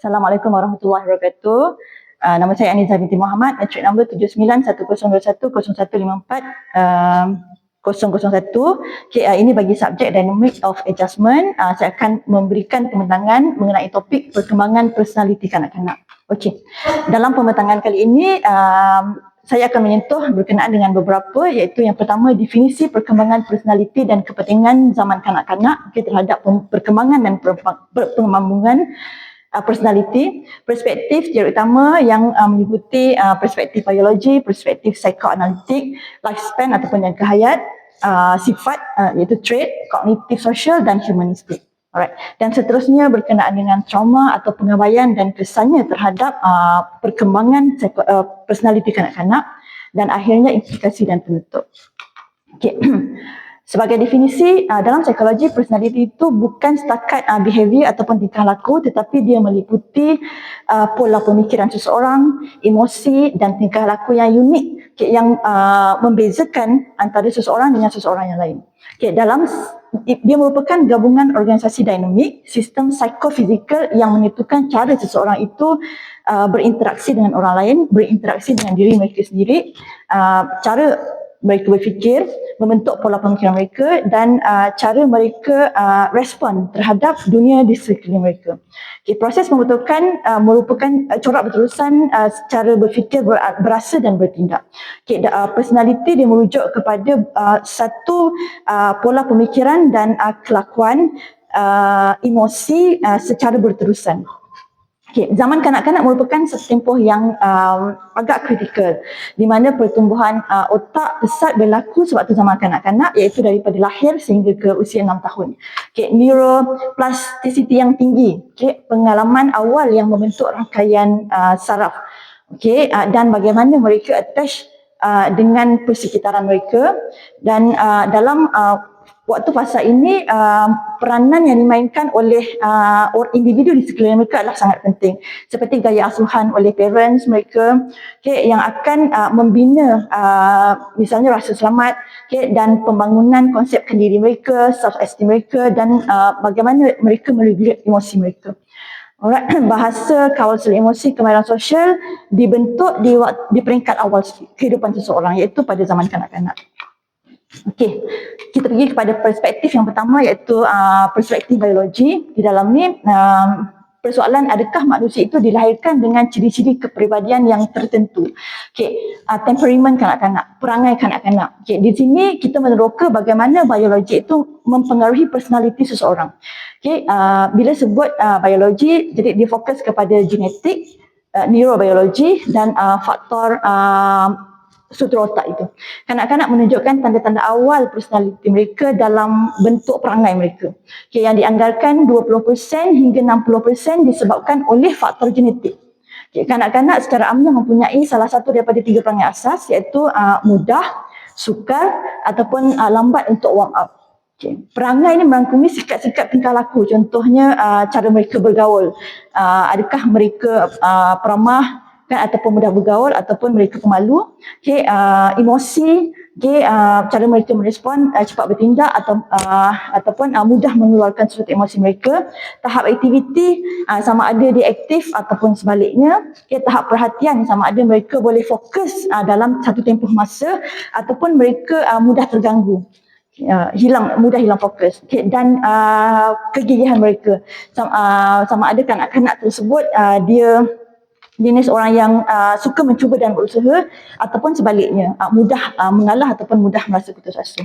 Assalamualaikum warahmatullahi wabarakatuh. Uh, nama saya Aniza binti Muhammad, matric number 7910210154 um, 001. Okay, uh, ini bagi subjek Dynamic of Adjustment. Uh, saya akan memberikan pembentangan mengenai topik perkembangan personaliti kanak-kanak. Okey. Dalam pembentangan kali ini, um, saya akan menyentuh berkenaan dengan beberapa iaitu yang pertama definisi perkembangan personaliti dan kepentingan zaman kanak-kanak okay, terhadap perkembangan dan pengembangan uh, personality, perspektif teori utama yang uh, meliputi uh, perspektif biologi, perspektif psikoanalitik, lifespan ataupun jangka hayat, uh, sifat uh, iaitu trait, kognitif sosial dan humanistik. Alright. Dan seterusnya berkenaan dengan trauma atau pengabaian dan kesannya terhadap uh, perkembangan psycho, uh, personality kanak-kanak dan akhirnya implikasi dan penutup. Okay. Sebagai definisi, uh, dalam psikologi personality itu bukan setakat uh, behavior ataupun tingkah laku tetapi dia meliputi uh, pola pemikiran seseorang, emosi dan tingkah laku yang unik okay, yang uh, membezakan antara seseorang dengan seseorang yang lain. Okay, dalam dia merupakan gabungan organisasi dinamik, sistem psikofizikal yang menentukan cara seseorang itu uh, berinteraksi dengan orang lain, berinteraksi dengan diri mereka sendiri, uh, cara mereka berfikir, membentuk pola pemikiran mereka dan uh, cara mereka uh, respon terhadap dunia di sekeliling mereka. Okay, proses pembentukan uh, merupakan uh, corak berterusan uh, secara berfikir, ber, berasa dan bertindak. Okay, uh, personality dia merujuk kepada uh, satu uh, pola pemikiran dan uh, kelakuan uh, emosi uh, secara berterusan. Okay, zaman kanak-kanak merupakan tempoh yang um, agak kritikal di mana pertumbuhan uh, otak pesat berlaku sebab tu zaman kanak-kanak iaitu daripada lahir sehingga ke usia 6 tahun. Okay, neuroplasticity yang tinggi, okay, pengalaman awal yang membentuk rangkaian uh, saraf okay, uh, dan bagaimana mereka attach uh, dengan persekitaran mereka dan uh, dalam uh, waktu fasa ini uh, peranan yang dimainkan oleh uh, individu di sekeliling mereka adalah sangat penting seperti gaya asuhan oleh parents mereka okay, yang akan uh, membina uh, misalnya rasa selamat okay, dan pembangunan konsep kendiri mereka self esteem mereka dan uh, bagaimana mereka meregulate emosi mereka Alright, bahasa kawasan emosi kemahiran sosial dibentuk di, di peringkat awal kehidupan seseorang iaitu pada zaman kanak-kanak. Okey, kita pergi kepada perspektif yang pertama iaitu uh, perspektif biologi. Di dalam ni um, persoalan adakah manusia itu dilahirkan dengan ciri-ciri kepribadian yang tertentu. Okey, uh, temperament kanak-kanak, perangai kanak-kanak. Okey, di sini kita meneroka bagaimana biologi itu mempengaruhi personaliti seseorang. Okey, uh, bila sebut uh, biologi, jadi dia fokus kepada genetik, uh, neurobiologi dan uh, faktor uh, struktur otak itu. Kanak-kanak menunjukkan tanda-tanda awal personaliti mereka dalam bentuk perangai mereka. Okay, yang dianggarkan 20% hingga 60% disebabkan oleh faktor genetik. Okay, kanak-kanak secara amnya mempunyai salah satu daripada tiga perangai asas iaitu uh, mudah, sukar ataupun uh, lambat untuk warm up. Okay. Perangai ini merangkumi sikap-sikap tingkah laku. Contohnya uh, cara mereka bergaul. Uh, adakah mereka uh, peramah, kan ataupun mudah bergaul ataupun mereka pemalu okey uh, emosi okey uh, cara mereka merespon uh, cepat bertindak atau uh, ataupun uh, mudah mengeluarkan suatu emosi mereka tahap aktiviti uh, sama ada dia aktif ataupun sebaliknya okey tahap perhatian sama ada mereka boleh fokus uh, dalam satu tempoh masa ataupun mereka uh, mudah terganggu Uh, hilang mudah hilang fokus okay. dan uh, kegigihan mereka sama, uh, sama ada kanak-kanak tersebut uh, dia jenis orang yang uh, suka mencuba dan berusaha ataupun sebaliknya uh, mudah uh, mengalah ataupun mudah merasa putus asa.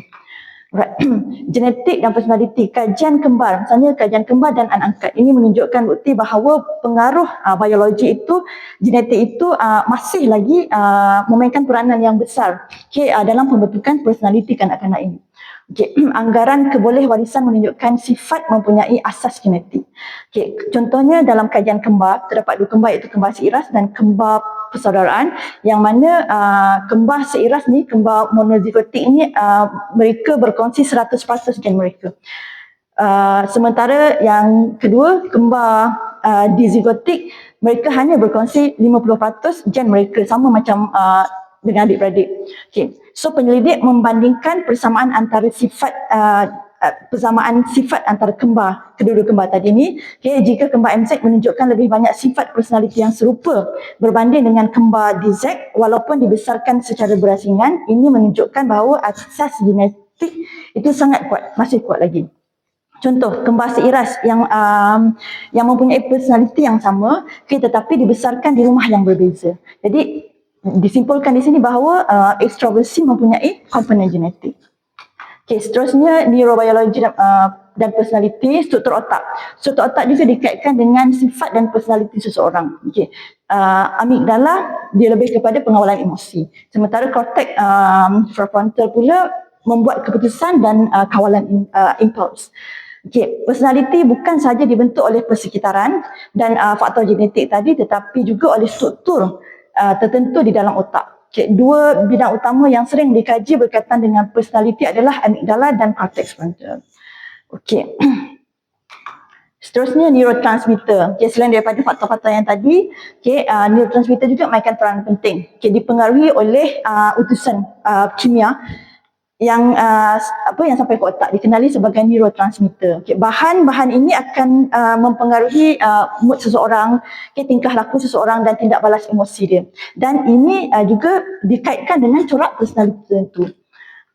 Right. Genetik dan personality, kajian kembar, misalnya kajian kembar dan anak angkat ini menunjukkan bukti bahawa pengaruh uh, biologi itu, genetik itu uh, masih lagi uh, memainkan peranan yang besar okay, uh, dalam pembentukan personality kanak-kanak ini. Okay. Anggaran keboleh warisan menunjukkan sifat mempunyai asas genetik. Okay. Contohnya dalam kajian kembar, terdapat dua kembar iaitu kembar seiras dan kembar persaudaraan yang mana uh, kembar seiras ni, kembar monozigotik ni uh, mereka berkongsi 100% gen mereka. Uh, sementara yang kedua, kembar uh, dizigotik, mereka hanya berkongsi 50% gen mereka sama macam uh, dengan adik-beradik. Okay. So penyelidik membandingkan persamaan antara sifat uh, uh, persamaan sifat antara kembar kedua-dua kembar tadi ni okay, jika kembar MZ menunjukkan lebih banyak sifat personaliti yang serupa berbanding dengan kembar DZ walaupun dibesarkan secara berasingan ini menunjukkan bahawa asas genetik itu sangat kuat masih kuat lagi Contoh kembar seiras yang um, yang mempunyai personaliti yang sama okay, tetapi dibesarkan di rumah yang berbeza. Jadi disimpulkan di sini bahawa uh, extroversi mempunyai komponen genetik. Okay, seterusnya neurobiologi uh, dan personality, struktur otak. Struktur otak juga dikaitkan dengan sifat dan personality seseorang. Okay. Uh, amigdala dia lebih kepada pengawalan emosi. Sementara kortek um, prefrontal pula membuat keputusan dan uh, kawalan uh, impuls. Okay, personality bukan sahaja dibentuk oleh persekitaran dan uh, faktor genetik tadi tetapi juga oleh struktur uh, tertentu di dalam otak. Okay, dua bidang utama yang sering dikaji berkaitan dengan personality adalah amigdala dan cortex frontal. Okey. Seterusnya neurotransmitter. Okay, selain daripada faktor-faktor yang tadi, okay, uh, neurotransmitter juga mainkan peranan penting. Okay, dipengaruhi oleh uh, utusan uh, kimia yang uh, apa yang sampai ke otak dikenali sebagai neurotransmitter. Okay, bahan-bahan ini akan uh, mempengaruhi uh, mood seseorang, okay, tingkah laku seseorang dan tindak balas emosi dia. Dan ini uh, juga dikaitkan dengan corak personaliti tertentu.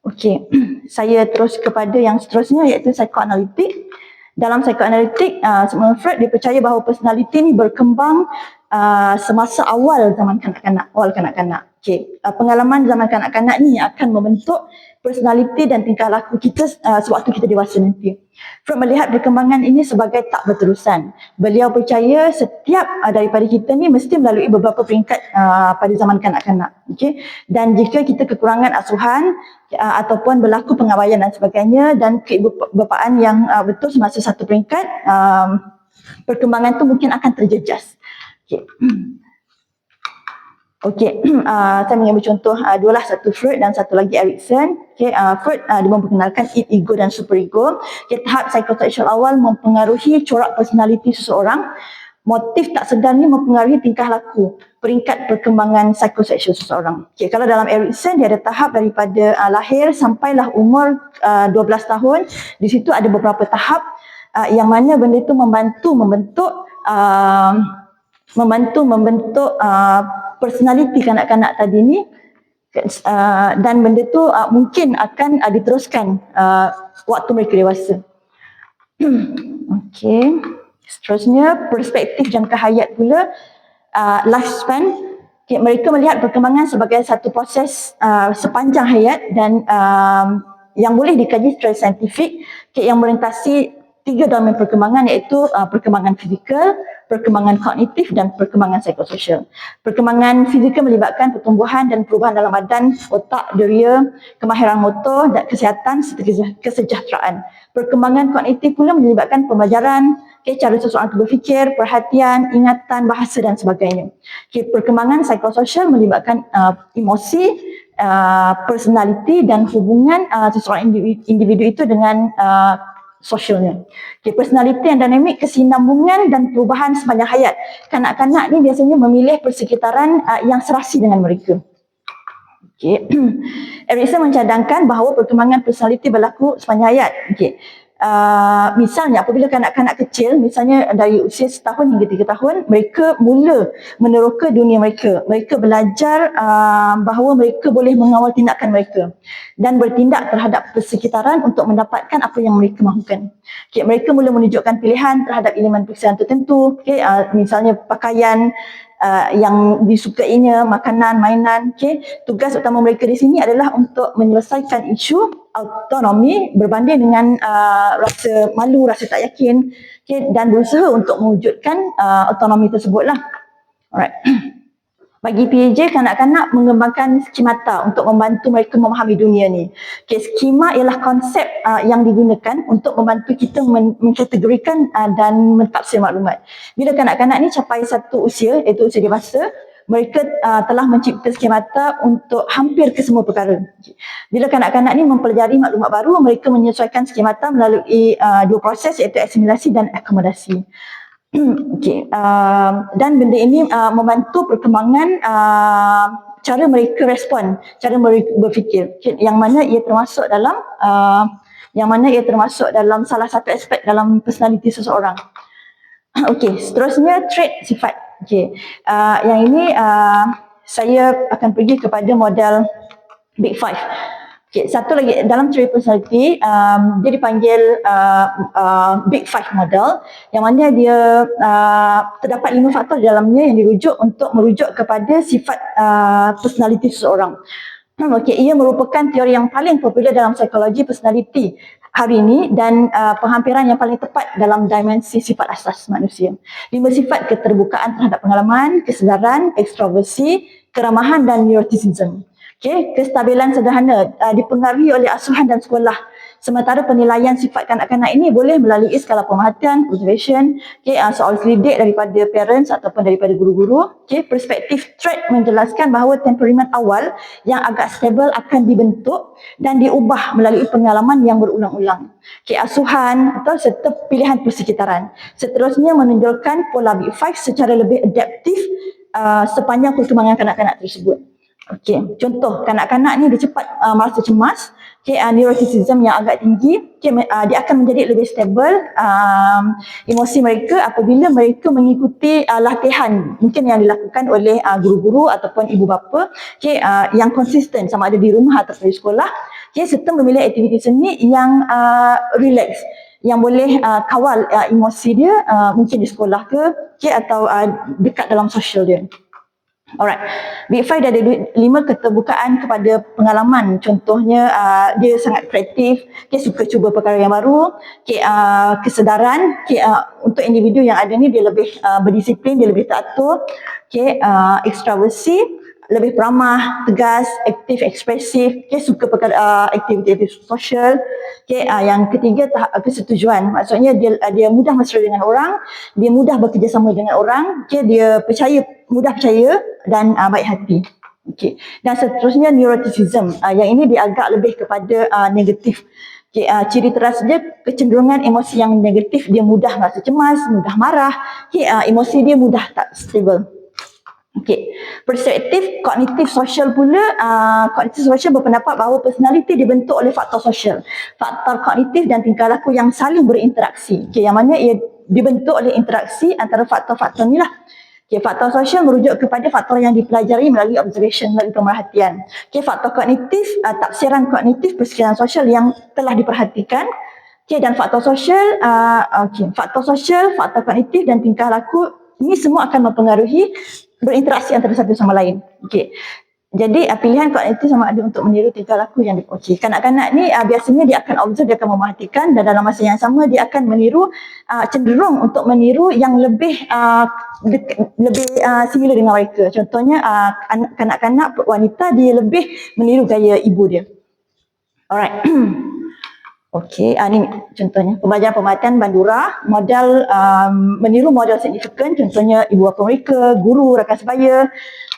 Okey, saya terus kepada yang seterusnya iaitu psikoanalitik. Dalam psikoanalitik, uh, Sigmund Freud dia percaya bahawa personaliti ini berkembang uh, semasa awal zaman kanak-kanak, awal kanak-kanak. Okay. Uh, pengalaman zaman kanak-kanak ni akan membentuk personaliti dan tingkah laku kita uh, sewaktu kita dewasa nanti. Freud melihat perkembangan ini sebagai tak berterusan. Beliau percaya setiap uh, daripada kita ni mesti melalui beberapa peringkat uh, pada zaman kanak-kanak. Okay? Dan jika kita kekurangan asuhan uh, ataupun berlaku pengabaian dan sebagainya dan keibubapaan yang uh, betul semasa satu peringkat, um, perkembangan tu mungkin akan terjejas. Okay. Okey, uh, saya mengambil contoh uh, dua lah, satu Freud dan satu lagi Erikson. Okey, uh, Freud uh, dia memperkenalkan id, ego dan superego. Okay, tahap psikoseksual awal mempengaruhi corak personaliti seseorang. Motif tak sedar ni mempengaruhi tingkah laku peringkat perkembangan psikoseksual seseorang. Okay, kalau dalam Erikson dia ada tahap daripada uh, lahir sampailah umur uh, 12 tahun. Di situ ada beberapa tahap uh, yang mana benda itu membantu membentuk uh, membantu membentuk uh, personality kanak-kanak tadi ni uh, dan benda tu uh, mungkin akan uh, diteruskan uh, waktu mereka dewasa. Okey. Seterusnya perspektif jangka hayat pula uh, lifespan okay, mereka melihat perkembangan sebagai satu proses uh, sepanjang hayat dan um, yang boleh dikaji secara saintifik okay, yang merentasi tiga domain perkembangan iaitu uh, perkembangan fizikal, perkembangan kognitif dan perkembangan psikososial. Perkembangan fizikal melibatkan pertumbuhan dan perubahan dalam badan, otak, deria, kemahiran motor dan kesihatan serta kesejahteraan. Perkembangan kognitif pula melibatkan pembelajaran, okay, cara seseorang itu berfikir, perhatian, ingatan, bahasa dan sebagainya. Okay, perkembangan psikososial melibatkan uh, emosi, uh, personality dan hubungan uh, seseorang individu, individu itu dengan uh, sosialnya. Okay, personality yang dinamik, kesinambungan dan perubahan sepanjang hayat. Kanak-kanak ni biasanya memilih persekitaran uh, yang serasi dengan mereka. Okay. Erikson mencadangkan bahawa perkembangan personality berlaku sepanjang hayat. Okay. Uh, misalnya apabila kanak-kanak kecil misalnya dari usia setahun hingga tiga tahun mereka mula meneroka dunia mereka. Mereka belajar uh, bahawa mereka boleh mengawal tindakan mereka dan bertindak terhadap persekitaran untuk mendapatkan apa yang mereka mahukan. Okay, mereka mula menunjukkan pilihan terhadap elemen persekitaran tertentu. Okay, uh, misalnya pakaian uh, yang disukainya, makanan, mainan. Okay. Tugas utama mereka di sini adalah untuk menyelesaikan isu autonomi berbanding dengan uh, rasa malu, rasa tak yakin okay, dan berusaha untuk mewujudkan uh, autonomi tersebutlah. Alright. Bagi PAJ, kanak-kanak mengembangkan skemata untuk membantu mereka memahami dunia ni. Okay, skema ialah konsep uh, yang digunakan untuk membantu kita men- mengkategorikan uh, dan mentafsir maklumat. Bila kanak-kanak ni capai satu usia, iaitu usia dewasa, mereka uh, telah mencipta skemata untuk hampir ke semua perkara. Bila kanak-kanak ni mempelajari maklumat baru, mereka menyesuaikan skemata melalui uh, dua proses iaitu asimilasi dan akomodasi. Okay. Uh, dan benda ini uh, membantu perkembangan uh, cara mereka respon, cara mereka berfikir. Okay. Yang mana ia termasuk dalam uh, yang mana ia termasuk dalam salah satu aspek dalam personality seseorang. Okey, seterusnya trait sifat. Okey, uh, yang ini uh, saya akan pergi kepada model Big Five. Okay, satu lagi dalam trait personality um, dia dipanggil uh, uh, Big Five model yang mana dia uh, terdapat lima faktor dalamnya yang dirujuk untuk merujuk kepada sifat uh, personality seseorang. Hmm, okay, ia merupakan teori yang paling popular dalam psikologi personality hari ini dan uh, penghampiran yang paling tepat dalam dimensi sifat asas manusia. Lima sifat keterbukaan terhadap pengalaman, kesedaran, ekstroversi, keramahan dan neuroticism. Okay, kestabilan sederhana uh, dipengaruhi oleh asuhan dan sekolah. Sementara penilaian sifat kanak-kanak ini boleh melalui skala pemerhatian, observation, okay, uh, soal selidik daripada parents ataupun daripada guru-guru. Okay, perspektif trait menjelaskan bahawa temperamen awal yang agak stabil akan dibentuk dan diubah melalui pengalaman yang berulang-ulang. Okay, asuhan atau serta pilihan persekitaran. Seterusnya menunjukkan pola Big Five secara lebih adaptif uh, sepanjang perkembangan kanak-kanak tersebut. Okey, contoh kanak-kanak ni dia cepat uh, merasa cemas, okey, uh, neuroticism yang agak tinggi, okey, uh, dia akan menjadi lebih stable um, emosi mereka apabila mereka mengikuti uh, latihan mungkin yang dilakukan oleh uh, guru-guru ataupun ibu bapa, okey, uh, yang konsisten sama ada di rumah atau di sekolah, okey, serta memilih aktiviti seni yang uh, relax yang boleh uh, kawal uh, emosi dia uh, mungkin di sekolah ke okay, atau uh, dekat dalam sosial dia. Alright, Big Five dia ada lima keterbukaan kepada pengalaman. Contohnya uh, dia sangat kreatif, dia suka cuba perkara yang baru, okay, uh, kesedaran. Okay, uh, untuk individu yang ada ni dia lebih uh, berdisiplin, dia lebih teratur, okay, uh, extraversi, lebih peramah, tegas, aktif, ekspresif, okay, suka perkara uh, aktiviti sosial. Okay, uh, yang ketiga tahap kesetujuan. Maksudnya dia uh, dia mudah mesra dengan orang, dia mudah bekerjasama dengan orang, okay, dia percaya mudah percaya dan uh, baik hati. Okay. Dan seterusnya neuroticism. Uh, yang ini dia agak lebih kepada uh, negatif. Okay, uh, ciri teras dia kecenderungan emosi yang negatif, dia mudah merasa cemas, mudah marah, okay, uh, emosi dia mudah tak stable. Okey, perspektif kognitif sosial pula, uh, kognitif sosial berpendapat bahawa personality dibentuk oleh faktor sosial. Faktor kognitif dan tingkah laku yang saling berinteraksi. Okey, yang mana ia dibentuk oleh interaksi antara faktor-faktor ni lah. Okay, faktor sosial merujuk kepada faktor yang dipelajari melalui observation, melalui pemerhatian. Okay, faktor kognitif, uh, taksiran kognitif persekitaran sosial yang telah diperhatikan. Okay, dan faktor sosial, uh, okay, faktor sosial, faktor kognitif dan tingkah laku ini semua akan mempengaruhi berinteraksi antara satu sama lain. Okey. Jadi uh, pilihan kognitif sama ada untuk meniru tingkah laku yang dipoci. Kanak-kanak ni uh, biasanya dia akan observe, dia akan memerhatikan dan dalam masa yang sama dia akan meniru uh, cenderung untuk meniru yang lebih uh, de- lebih uh, similar dengan mereka. Contohnya uh, kanak-kanak wanita dia lebih meniru gaya ibu dia. Alright. Okey, uh, ni contohnya pembelajaran pemerhatian Bandura, model um, meniru model signifikan contohnya ibu bapa mereka, guru, rakan sebaya.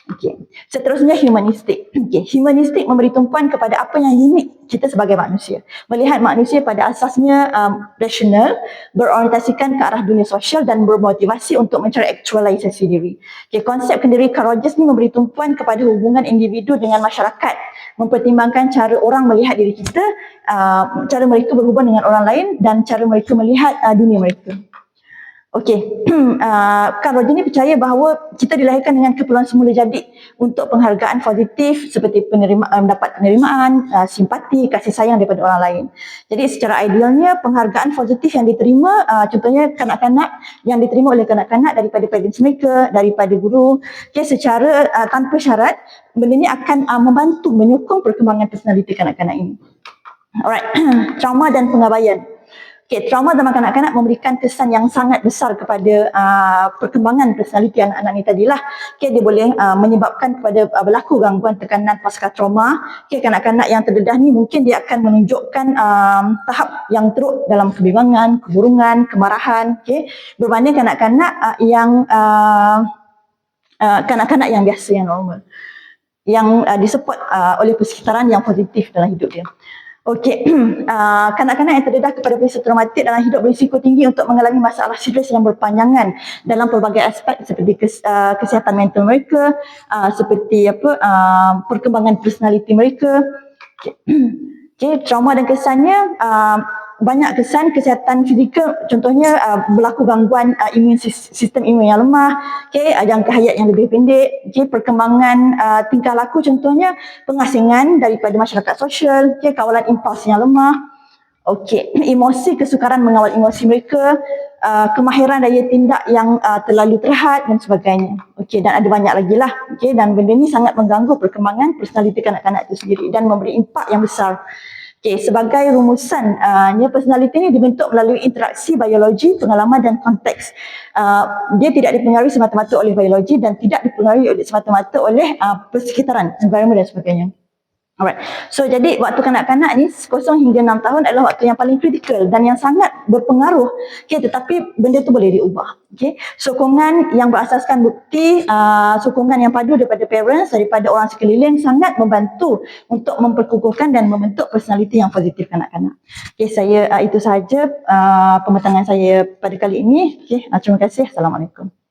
Okey. Seterusnya humanistik. Okey, humanistik memberi tumpuan kepada apa yang unik kita sebagai manusia. Melihat manusia pada asasnya um, rasional, berorientasikan ke arah dunia sosial dan bermotivasi untuk mencari aktualisasi diri. Okey, konsep kendiri Carl ni memberi tumpuan kepada hubungan individu dengan masyarakat mempertimbangkan cara orang melihat diri kita, uh, cara mereka berhubung dengan orang lain dan cara mereka melihat uh, dunia mereka. Okey, uh, Carl Roger ni percaya bahawa kita dilahirkan dengan keperluan semula jadi untuk penghargaan positif seperti penerimaan, mendapat penerimaan, uh, simpati, kasih sayang daripada orang lain. Jadi secara idealnya penghargaan positif yang diterima, uh, contohnya kanak-kanak yang diterima oleh kanak-kanak daripada parents mereka, daripada guru, okay, secara uh, tanpa syarat, benda ni akan uh, membantu menyokong perkembangan personaliti kanak-kanak ini. Alright, trauma dan pengabaian. Okay, trauma zaman kanak-kanak memberikan kesan yang sangat besar kepada uh, perkembangan personaliti anak-anak ni tadilah. Okay, dia boleh uh, menyebabkan kepada uh, berlaku gangguan tekanan pasca trauma. Okay, kanak-kanak yang terdedah ni mungkin dia akan menunjukkan um, tahap yang teruk dalam kebimbangan, keburungan, kemarahan. Okay, berbanding kanak-kanak uh, yang uh, uh, kanak-kanak yang biasa, yang normal. Yang uh, disupport uh, oleh persekitaran yang positif dalam hidup dia. Okey, uh, kanak-kanak yang terdedah kepada peristiwa traumatik dalam hidup berisiko tinggi untuk mengalami masalah stres yang berpanjangan dalam pelbagai aspek seperti kes, uh, kesihatan mental mereka, uh, seperti apa uh, perkembangan personaliti mereka. Okay. Okay, trauma dan kesannya uh, banyak kesan kesihatan fizikal. Contohnya uh, berlaku gangguan uh, imun sistem imun yang lemah okey uh, jangka hayat yang lebih pendek okey perkembangan uh, tingkah laku. Contohnya pengasingan daripada masyarakat sosial okey kawalan impuls yang lemah okey emosi kesukaran mengawal emosi mereka uh, kemahiran daya tindak yang uh, terlalu terhad dan sebagainya. Okey dan ada banyak lagi lah okey dan benda ni sangat mengganggu perkembangan personaliti kanak-kanak itu sendiri dan memberi impak yang besar Okay, sebagai rumusan, uh, personality ini dibentuk melalui interaksi biologi, pengalaman dan konteks. Uh, dia tidak dipengaruhi semata-mata oleh biologi dan tidak dipengaruhi semata-mata oleh uh, persekitaran, environment dan sebagainya. Alright. So jadi waktu kanak-kanak ni 0 hingga 6 tahun adalah waktu yang paling kritikal dan yang sangat berpengaruh. Okay, tetapi benda tu boleh diubah. Okay. Sokongan yang berasaskan bukti, uh, sokongan yang padu daripada parents, daripada orang sekeliling sangat membantu untuk memperkukuhkan dan membentuk personality yang positif kanak-kanak. Okay, saya uh, itu sahaja uh, pematangan saya pada kali ini. Okay, uh, terima kasih. Assalamualaikum.